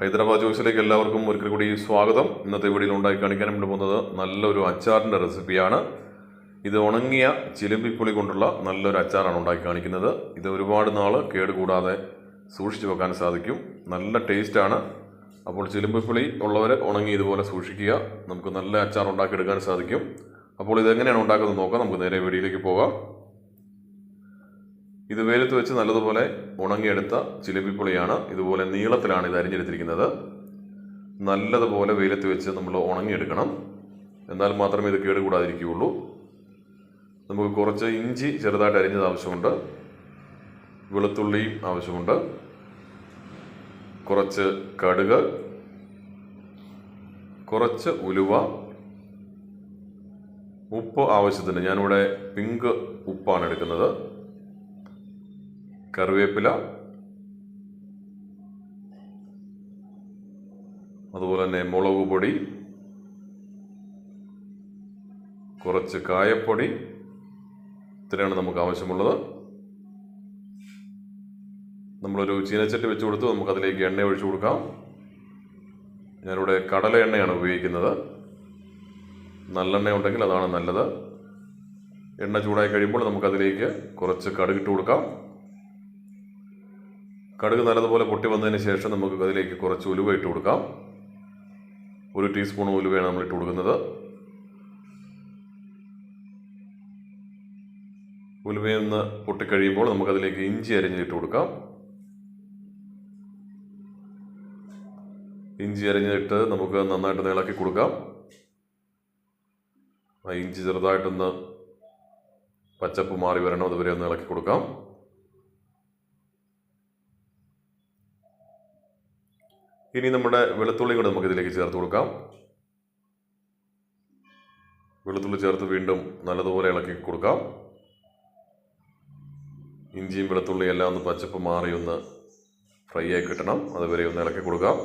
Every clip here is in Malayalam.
ഹൈദരാബാദ് ജ്യൂസിലേക്ക് എല്ലാവർക്കും ഒരിക്കൽ കൂടി സ്വാഗതം. ഇന്നത്തെ വീഡിയോയിൽ ഉണ്ടാക്കി കാണിക്കാൻ വേണ്ടി പോകുന്നത് നല്ലൊരു അച്ചാറിന്റെ റെസിപ്പിയാണ്. ഇത് ഉണങ്ങിയ ചിലമ്പിപ്പുളി കൊണ്ടുള്ള നല്ലൊരു അച്ചാറാണ് ഉണ്ടാക്കി കാണിക്കുന്നത്. ഇത് ഒരുപാട് നാൾ കേടുകൂടാതെ സൂക്ഷിച്ചു വെക്കാൻ സാധിക്കും. നല്ല ടേസ്റ്റാണ് അപ്പോൾ ചിലമ്പിപ്പുളി ഉള്ളവർ ഉണങ്ങി ഇതുപോലെ സൂക്ഷിക്കുക. നമുക്ക് നല്ല അച്ചാർ ഉണ്ടാക്കിയെടുക്കാൻ സാധിക്കും. അപ്പോൾ ഇതെങ്ങനെയാണ് ഉണ്ടാക്കുന്നത് നോക്കാം. നമുക്ക് നേരെ വീഡിയോയിലേക്ക് പോകാം. ഇത് വെയിലത്ത് വെച്ച് നല്ലതുപോലെ ഉണങ്ങിയെടുത്ത ചിലമ്പിപ്പുളിയാണ് ഇതുപോലെ നീളത്തിലാണ് ഇത് അരിഞ്ഞെടുത്തിരിക്കുന്നത്. നല്ലതുപോലെ വെയിലത്ത് വെച്ച് നമ്മൾ ഉണങ്ങിയെടുക്കണം. എന്നാൽ മാത്രമേ ഇത് കേടുകൂടാതിരിക്കുകയുള്ളൂ. നമുക്ക് കുറച്ച് ഇഞ്ചി ചെറുതായിട്ട് അരിഞ്ഞത് ആവശ്യമുണ്ട്. വെളുത്തുള്ളിയും ആവശ്യമുണ്ട്. കുറച്ച് കടുക് കുറച്ച് ഉലുവ ഉപ്പ് ആവശ്യത്തിന് ഞാനിവിടെ പിങ്ക് ഉപ്പാണ് എടുക്കുന്നത്. കറിവേപ്പില. അതുപോലെ തന്നെ മുളക് പൊടി. കുറച്ച് കായപ്പൊടി. ഇത്രയാണ് നമുക്ക് ആവശ്യമുള്ളത്. നമ്മളൊരു ചീനച്ചട്ടി വെച്ച് കൊടുത്ത്. നമുക്കതിലേക്ക് എണ്ണ ഒഴിച്ചു കൊടുക്കാം. ഞാനിവിടെ കടല എണ്ണയാണ് ഉപയോഗിക്കുന്നത്. നല്ലെണ്ണ ഉണ്ടെങ്കിൽ അതാണ് നല്ലത്. എണ്ണ ചൂടായി കഴിയുമ്പോൾ നമുക്കതിലേക്ക് കുറച്ച് കടുകിട്ട് കൊടുക്കാം. കടുക് നല്ലതുപോലെ പൊട്ടി വന്നതിന് ശേഷം നമുക്ക് അതിലേക്ക് കുറച്ച് ഉലുവ ഇട്ട് കൊടുക്കാം. ഒരു ടീസ്പൂൺ ഉലുവയാണ് നമ്മൾ ഇട്ട് കൊടുക്കുന്നത്. ഉലുവയൊന്ന് പൊട്ടിക്കഴിയുമ്പോൾ നമുക്കതിലേക്ക് ഇഞ്ചി അരിഞ്ഞിട്ട് കൊടുക്കാം. ഇഞ്ചി അരിഞ്ഞിട്ട് നമുക്ക് നന്നായിട്ട് ഇളക്കി കൊടുക്കാം. ആ ഇഞ്ചി ചെറുതായിട്ടൊന്ന് പച്ചപ്പ് മാറി വരണം അതുവരെ ഒന്ന് ഇളക്കി കൊടുക്കാം. ഇനി നമ്മുടെ വെളുത്തുള്ളി കൂടെ നമുക്ക് ഇതിലേക്ക് ചേർത്ത് കൊടുക്കാം. വെളുത്തുള്ളി ചേർത്ത് വീണ്ടും നല്ലതുപോലെ ഇളക്കി കൊടുക്കാം. ഇഞ്ചിയും വെളുത്തുള്ളിയും എല്ലാം ഒന്ന് പച്ചപ്പ് മാറി ഒന്ന് ഫ്രൈ ആയി കിട്ടണം. അതുവരെ ഒന്ന് ഇളക്കി കൊടുക്കാം.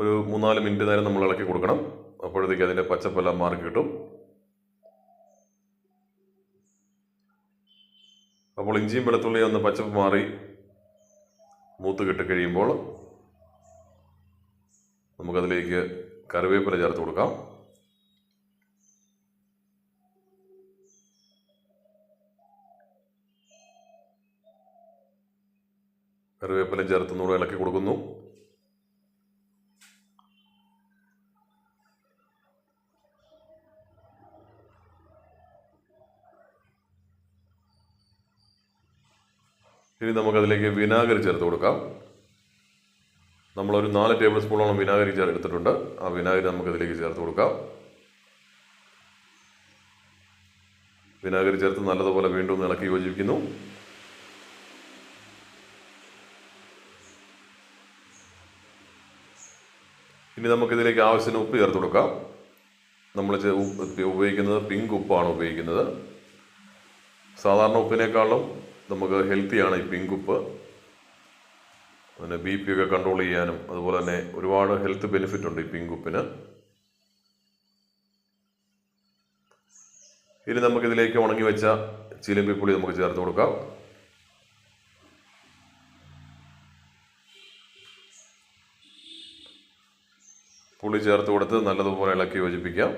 ഒരു മൂന്നാൽ മിനിറ്റ് നേരം നമ്മൾ ഇളക്കി കൊടുക്കണം. അപ്പോഴത്തേക്ക് അതിന്റെ പച്ചപ്പെല്ലാം മാറി കിട്ടും. അപ്പോൾ ഇഞ്ചിയും വെളുത്തുള്ളിയും ഒന്ന് പച്ചപ്പ് മാറി മൂത്ത് കിട്ടിക്കഴിയുമ്പോൾ നമുക്കതിലേക്ക് കറിവേപ്പില ചേർത്ത് കൊടുക്കാം. കറിവേപ്പില നൂറ് ഇളക്കി കൊടുക്കുന്നു. ഇനി നമുക്കതിലേക്ക് വിനാഗിരി ചേർത്ത് കൊടുക്കാം. നമ്മളൊരു നാല് ടേബിൾ സ്പൂണോളം വിനാഗിരി ചേർ എടുത്തിട്ടുണ്ട്. ആ വിനാഗിരി നമുക്കതിലേക്ക് ചേർത്ത് കൊടുക്കാം. വിനാഗിരി ചേർത്ത് നല്ലതുപോലെ വീണ്ടും ഇളക്കി യോജിപ്പിക്കുന്നു. ഇനി നമുക്കിതിലേക്ക് ആവശ്യത്തിന് ഉപ്പ് ചേർത്ത് കൊടുക്കാം. നമ്മൾ ഉപയോഗിക്കുന്നത് പിങ്ക് ഉപ്പാണ് ഉപയോഗിക്കുന്നത്. സാധാരണ ഉപ്പിനേക്കാളും നമുക്ക് ഹെൽത്തിയാണ് ഈ പിങ്ക് ഉപ്പ് പിന്നെ ബി പി ഒക്കെ കൺട്രോൾ ചെയ്യാനും അതുപോലെ തന്നെ ഒരുപാട് ഹെൽത്ത് ബെനിഫിറ്റ് ഉണ്ട് ഈ പിങ്ക് ഉപ്പിന് ഇനി നമുക്കിതിലേക്ക് ഉണങ്ങി വെച്ച ചിലമ്പിപ്പുളി നമുക്ക് ചേർത്ത് കൊടുക്കാം. പുളി ചേർത്ത് കൊടുത്ത് നല്ലതുപോലെ ഇളക്കി യോജിപ്പിക്കാം.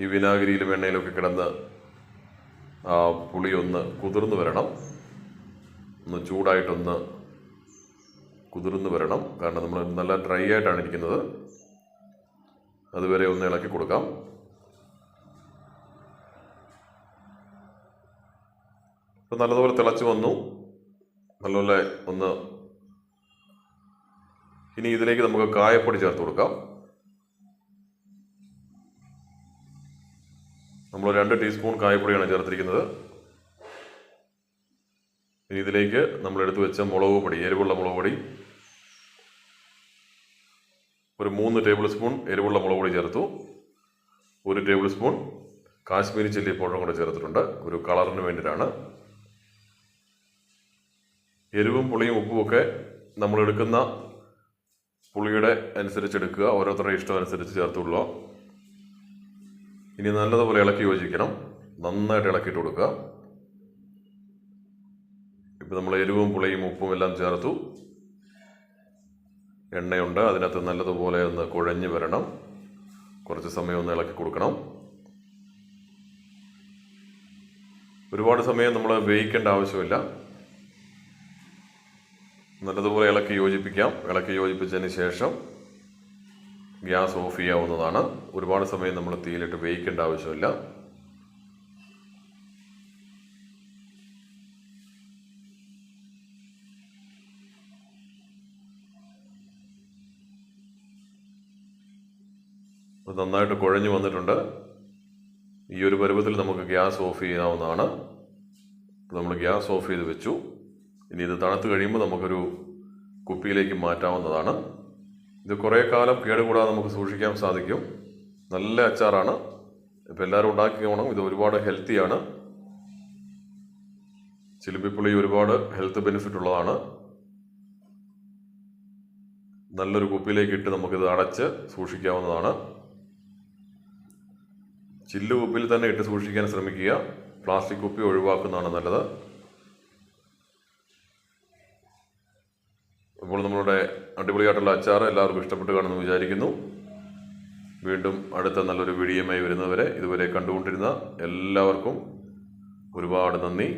ഈ വിനാഗിരിയിലും എണ്ണയിലൊക്കെ കിടന്ന് പുളി ഒന്ന് കുതിർന്നു വരണം. ഒന്ന് ചൂടായിട്ടൊന്ന് കുതിർന്നു വരണം. കാരണം നമ്മൾ നല്ല ഡ്രൈ ആയിട്ടാണ് ഇരിക്കുന്നത്. അതുവരെ ഒന്ന് ഇളക്കി കൊടുക്കാം. ഇപ്പം നല്ലതുപോലെ തിളച്ച് വന്നു. നല്ലപോലെ ഒന്ന് ഇനി ഇതിലേക്ക് നമുക്ക് കായപ്പൊടി ചേർത്ത് കൊടുക്കാം. നമ്മൾ രണ്ട് ടീസ്പൂൺ കായപ്പൊടിയാണ് ചേർത്തിരിക്കുന്നത്. ഇനി ഇതിലേക്ക് നമ്മൾ എടുത്തു വെച്ച മുളക് പൊടി എരിവുള്ള മുളക് പൊടി. ഒരു മൂന്ന് ടേബിൾ സ്പൂൺ എരിവുള്ള മുളക് പൊടി ചേർത്തു. ഒരു ടേബിൾ സ്പൂൺ കാശ്മീരി ചില്ലി പൗഡറും കൂടെ ചേർത്തിട്ടുണ്ട്. ഒരു കളറിന് വേണ്ടിയിട്ടാണ്. എരിവും പുളിയും ഉപ്പും ഒക്കെ നമ്മൾ എടുക്കുന്ന പുളിയുടെ അനുസരിച്ചെടുക്കുക ഓരോരുത്തരുടെ ഇഷ്ടം അനുസരിച്ച് ചേർത്തുള്ളൂ. ഇനി നല്ലതുപോലെ ഇളക്കി യോജിക്കണം. നന്നായിട്ട് ഇളക്കിയിട്ട് കൊടുക്കുക. ഇപ്പം നമ്മൾ എരിവും പുളിയും ഉപ്പും എല്ലാം ചേർത്തു. എണ്ണയുണ്ട്. അതിനകത്ത് നല്ലതുപോലെ ഒന്ന് കുഴഞ്ഞു വരണം. കുറച്ച് സമയം ഒന്ന് ഇളക്കി കൊടുക്കണം. ഒരുപാട് സമയം നമ്മൾ വേവിക്കേണ്ട ആവശ്യമില്ല. നല്ലതുപോലെ ഇളക്കി യോജിപ്പിക്കാം. ഇളക്കി യോജിപ്പിച്ചതിന് ശേഷം ഗ്യാസ് ഓഫ് ചെയ്യാവുന്നതാണ്. ഒരുപാട് സമയം നമ്മൾ തീയിലിട്ട് വേവിക്കേണ്ട ആവശ്യമില്ല. നന്നായിട്ട് കുഴഞ്ഞു വന്നിട്ടുണ്ട്. ഈ ഒരു പരുവത്തിൽ നമുക്ക് ഗ്യാസ് ഓഫ് ചെയ്യാവുന്നതാണ്. നമ്മൾ ഗ്യാസ് ഓഫ് ചെയ്ത് വെച്ചു. ഇനി ഇത് തണുത്ത് കഴിയുമ്പോൾ നമുക്കൊരു കുപ്പിയിലേക്ക് മാറ്റാവുന്നതാണ്. ഇത് കുറേ കാലം കേടുകൂടാതെ നമുക്ക് സൂക്ഷിക്കാൻ സാധിക്കും. നല്ല അച്ചാറാണ്. ഇപ്പോൾ എല്ലാവരും ഉണ്ടാക്കി വേണം ഇത് ഒരുപാട് ഹെൽത്തിയാണ് ചിലുമ്പിപ്പുളി ഒരുപാട് ഹെൽത്ത് ബെനിഫിറ്റ് ഉള്ളതാണ്. നല്ലൊരു കുപ്പിയിലേക്ക് ഇട്ട് നമുക്കിത് അടച്ച് സൂക്ഷിക്കാവുന്നതാണ്. ചില്ലുകുപ്പിൽ തന്നെ ഇട്ട് സൂക്ഷിക്കാൻ ശ്രമിക്കുക. പ്ലാസ്റ്റിക് കുപ്പി ഒഴിവാക്കുന്നതാണ് നല്ലത്. അച്ചാർ എല്ലാവർക്കും ഇഷ്ടപ്പെട്ട് കാണുമെന്ന് വിചാരിക്കുന്നു. വീണ്ടും അടുത്ത നല്ലൊരു വീഡിയോയുമായി വരുന്നവരെ ഇതുവരെ കണ്ടുകൊണ്ടിരുന്ന എല്ലാവർക്കും ഒരുപാട് നന്ദി.